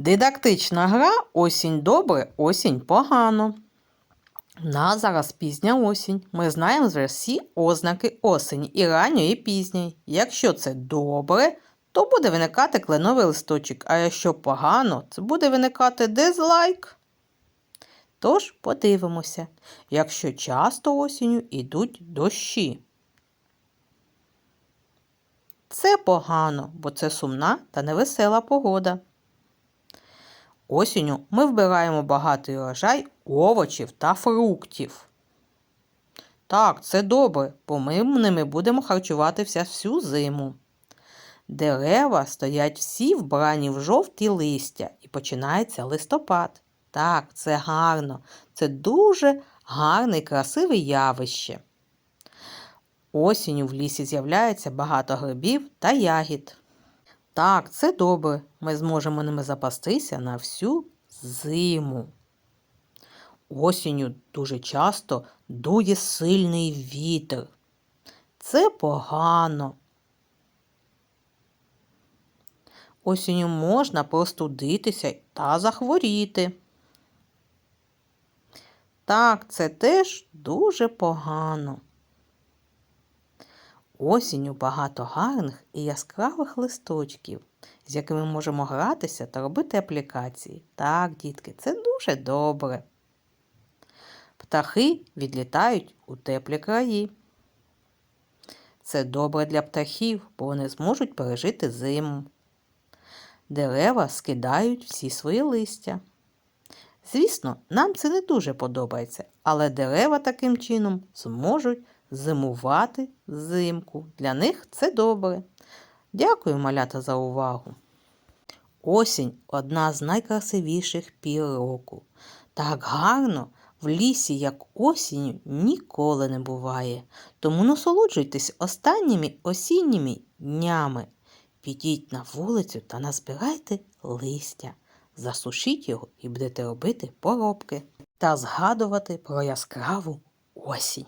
Дидактична гра осінь добре, осінь погано. У нас зараз пізня осінь. Ми знаємо всі ознаки осені і ранньої, і пізньої. Якщо це добре, то буде виникати кленовий листочок, а якщо погано, це буде виникати дизлайк. Тож подивимося, якщо часто осінню йдуть дощі. Це погано, бо це сумна та невесела погода. Осінню ми вбираємо багатий урожай овочів та фруктів. Так, це добре, бо ми ними будемо харчуватися всю зиму. Дерева стоять всі вбрані в жовті листя і починається листопад. Так, це гарно, це дуже гарне і красиве явище. Осінню в лісі з'являється багато грибів та ягід. Так, це добре. Ми зможемо ними запастися на всю зиму. Осінню дуже часто дує сильний вітер. Це погано. Осінню можна простудитися та захворіти. Так, це теж дуже погано. Осінню багато гарних і яскравих листочків, з якими можемо гратися та робити аплікації. Так, дітки, це дуже добре. Птахи відлітають у теплі краї. Це добре для птахів, бо вони зможуть пережити зиму. Дерева скидають всі свої листя. Звісно, нам це не дуже подобається, але дерева таким чином зможуть зимувати взимку. Для них це добре. Дякую, малята, за увагу. Осінь одна з найкрасивіших пір року. Так гарно в лісі, як осінню, ніколи не буває. Тому насолоджуйтесь останніми осінніми днями. Підіть на вулицю та назбирайте листя, засушіть його і будете робити поробки та згадувати про яскраву осінь.